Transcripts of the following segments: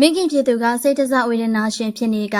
မိခင်ဖြစ်သူကစိတ်တစဝေဒနာရှင်ဖြစ်နေက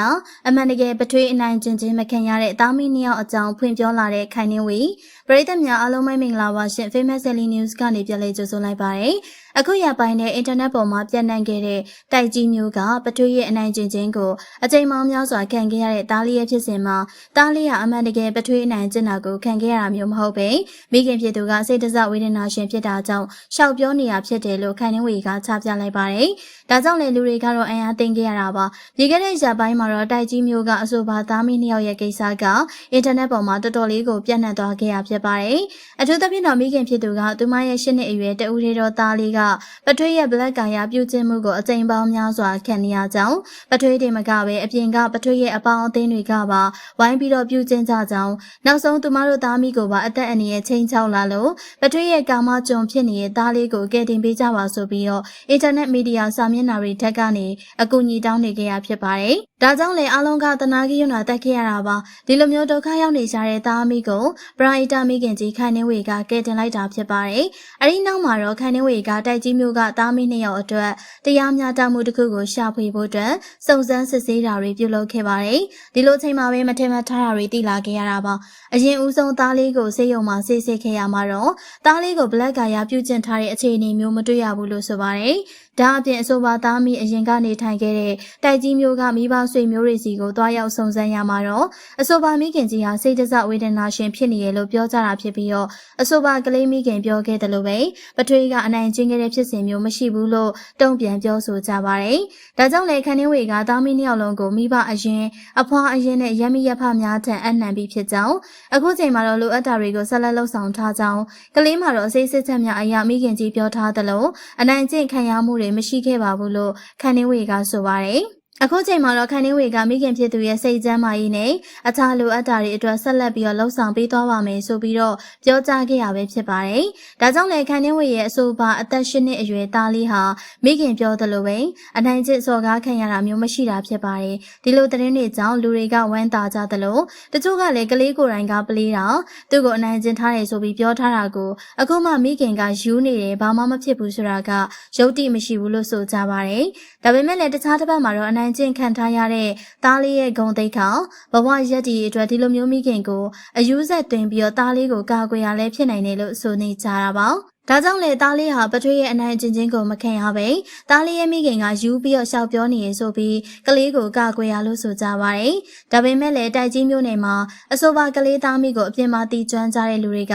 အမှန်တကယ်ပထွေးအနိုင်ကျင့်ခြင်းမခံရတဲ့သားမီးနှစ်ယောက်အကြောင်းဖွင့်ပြောလာတဲ့ခိုင်နှင်းဝီပရိသတ်များအားလုံးပဲမင်္ဂလာပါရှင် Famous Daily News ကနေပြန်လည်ကြိုဆိုလိုက်ပါရစေ။ အခုရပိုင်းတဲ့အင်တာနက်ပေါ်မှာပြန့်နှံ့ခဲ့တဲ့တိုက်ကြီးမျိုးကပထွေးရဲ့အနိုင်ကျင့်ခြင်းကိုအကြိမ်ပေါင်းများစွာခံခဲ့ရတဲ့သားလေးရဲ့ဖြစ်စဉ်မှာသားလေးကအမှန်တကယ်ပထွေးအနိုင်ကျင့်တာကိုခံခဲ့ရတာမျိုးမဟုတ်ပဲမိခင်ဖြစ်သူကစိတ်တစဝေဒနာရှင်ဖြစ်တာကြောင့်ရှောက်ပြောနေတာဖြစ်တယ်လို့ခိုင်နှင်းဝီကချပြလိုက်ပါတယ်။ဒါကြောင့်လေလူတွေကတော့အင်အားသိမ်းခဲ့ရတာပါ။ဒီကနေ့ရက်ပိုင်းမှာတော့တိုက်ကြီးမျိုးကအဆိုပါသားမီးနှစ်ယောက်ရဲ့ကိစ္စကအင်တာနက်ပေါ်မှာတော်တော်လေးကိုပြန့်နှံ့သွားခဲ့ရဖြစ်ပါတယ်။အထူးသဖြင့်တော့မိခင်ဖြစ်သူကသူမရဲ့ရှစ်နှစ်အရွယ်တဦးသေးသောသားလေးကပထွေးရဲ့ black ကာယာပြုကျင့်မှုကိုအကြိမ်ပေါင်းများစွာခံနေရကြောင်းပထွေးတွေမကပဲအပြင်ကပထွေးရဲ့အပေါင်းအသင်းတွေကပါဝိုင်းပြီးတော့ပြုကျင့်ကြကြောင်းနောက်ဆုံးသူမတို့သားမိကိုပါအသက်အန္တရာယ်ချိန်ချောက်လာလို့ပထွေးရဲ့ကာမကြုံဖြစ်နေတဲ့သားလေးကိုကယ်တင်ပေးကြပါဆိုပြီးတော့အင်တာနက်မီဒီယာစာမျက်နှာတွေထက်ကနေအကူအညီတောင်းနေကြရဖြစ်ပါတယ်။ဒါကြောင့်လေအားလုံးကတနာကြီးရွနာတက်ခဲ့ရတာပါ။ဒီလိုမျိုးဒုက္ခရောက်နေကြတဲ့သားမိကိုပရာဟိတမိခင်ကြီးခိုင်နှင်းဝေကကယ်တင်လိုက်တာဖြစ်ပါတယ်။အဲဒီနောက်မှာတော့ခိုင်နှင်းဝေကတိုက်ကြီးမျိုးကသားမိနှစ်ယောက်အတွက်တရားမျှတမှုတစ်ခုကိုရှာဖွေဖို့အတွက်စုံစမ်းစစ်ဆေးတာတွေပြုလုပ်ခဲ့ပါတယ်။ဒီလိုချိန်မှာပဲမထင်မှတ်ထားတာတွေတည်လာခဲ့ရတာပါ။အရင်ဦးဆုံးသားလေးကိုဆေးရုံမှာဆေးစစ်ခဲ့ရမှာတော့သားလေးကိုဘလက်ကာယာပြုကျင့်ထားတဲ့အခြေအနေမျိုးမတွေ့ရဘူးလို့ဆိုပါတယ်။ဒါအပြင်အဆိုပါသားမိအရင်ကနေထိုင်ခဲ့တဲ့တိုက်ကြီးမျိုးကမိဘဆွေမျိုးတွေစီကိုတွားရောက်စုံစမ်းရမှာတော့အဆိုပါမိခင်ကြီးဟာစိတ်တစဝေဒနာရှင်ဖြစ်နေရလို့ပြောကြတာဖြစ်ပြီးတော့အဆိုပါကလေးမိခင်ပြောခဲ့တယ်လို့ပဲပထွေးကအနိုင်ကျင့်ခဲ့တဲ့ဖြစ်စဉ်မျိုးမရှိဘူးလို့တုံ့ပြန်ပြောဆိုကြပါတယ်။ဒါကြောင့်လေခန်းင်းဝေကသားမီးနှစ်ယောက်လုံးကိုမိဘအရင်အဖွားအရင်နဲ့ရမီရဖများထံအနှံပြီးဖြစ်ကြောင်းအခုချိန်မှာတော့လိုအပ်တာတွေကိုဆက်လက်လှုပ်ဆောင်ထားကြောင်းကလေးမှာတော့အစိတ်စစ်ချက်များအရာမိခင်ကြီးပြောထားသလိုအနိုင်ကျင့်ခံရမှုတွေမရှိခဲ့ပါဘူးလို့ခန်းင်းဝေကဆိုပါတယ်။ အခုချိန်မှာတော့ခန်းနှင်းဝေကမိခင်ဖြစ်သူရဲ့စိတ်ကျမ်းမာရေးနဲ့အခြားလိုအပ်တာတွေအတွက်ဆက်လက်ပြီးတော့လှုံ့ဆော်ပေးသွားပါမယ်ဆိုပြီးတော့ပြောကြားခဲ့ရပဲဖြစ်ပါတယ်။ဒါကြောင့်လည်းခန်းနှင်းဝေရဲ့အဆိုပါအသက်၈နှစ်အရွယ်သားလေးဟာမိခင်ပြောသလိုပဲအနိုင်ကျင့်စော်ကားခံရတာမျိုးမရှိတာဖြစ်ပါတယ်။ဒီလိုသတင်းတွေကြောင့်လူတွေကဝမ်းသာကြသလိုတချို့ကလည်းကလေးကိုယ်တိုင်ကပလေးတာသူ့ကိုအနိုင်ကျင့်ထားတယ်ဆိုပြီးပြောထားတာကိုအခုမှမိခင်ကယူနေတယ်ဘာမှမဖြစ်ဘူးဆိုတာကယုတ်တိမရှိဘူးလို့ဆိုကြပါတယ်။ဒါပေမဲ့လည်းတခြားတစ်ပတ်မှာတော့အနိုင်ကျင့်ခံထားရတဲ့သားလေးရဲ့ဂုံသိက္ခာဘဝရက်တည်အတွက်ဒီလိုမျိုးမိခင်ကိုအယူဆက်တွင်ပြီးတော့သားလေးကိုကာကွယ်ရလဲဖြစ်နိုင်တယ်လို့ဆိုနေကြတာပါ ဒါကြောင့်လေသားလေးဟာပထွေးရဲ့အနိုင်ကျင့်ချင်းကိုမခံရပဲသားလေးရဲ့မိခင်ကယူပြီးတော့ရှောက်ပြောနေရဆိုပြီးကလေးကိုကကွယ်ရလို့ဆိုကြပါတယ်။ဒါပေမဲ့လည်းတိုက်ကြီးမျိုးနယ်မှာအဆိုပါကလေးသားမိကိုအပြင်မှာတီကျွမ်းကြတဲ့လူတွေက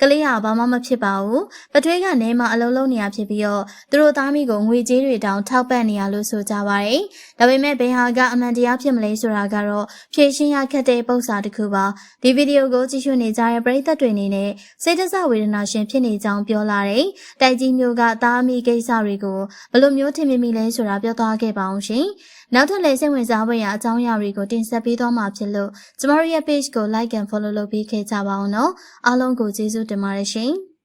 ကလေးဟာဘာမှမဖြစ်ပါဘူး။ပထွေးကနေမှာအလုံးလုံးနေရဖြစ်ပြီးတော့သူတို့သားမိကိုငွေကြေးတွေတောင်ထောက်ပံ့နေရလို့ဆိုကြပါတယ်။ဒါပေမဲ့ဘယ်ဟာကအမှန်တရားဖြစ်မလဲဆိုတာကတော့ဖြေရှင်းရခက်တဲ့ပုံစံတစ်ခုပါ။ဒီဗီဒီယိုကိုကြည့်ရှုနေကြတဲ့ပရိသတ်တွေအနေနဲ့စိတ်တဆဝေဒနာရှင်ဖြစ်နေကြောင်းပြောလာတယ်။တိုက်ကြီးမျိုးကသားမိကိစ္စတွေကိုဘယ်လိုမျိုးထင်မိမိလဲဆိုတာပြောသွားခဲ့ပါအောင်ရှင်။နောက်ထပ်လည်းစိတ်ဝင်စားဖွယ်ရာအကြောင်းအရာတွေကိုတင်ဆက်ပေးသွားမှာဖြစ်လို့ကျမတို့ရဲ့ page ကို like and follow လုပ်ပေးခဲ့ကြပါအောင်နော်။အားလုံးကိုကျေးဇူးတင်ပါတယ်ရှင်။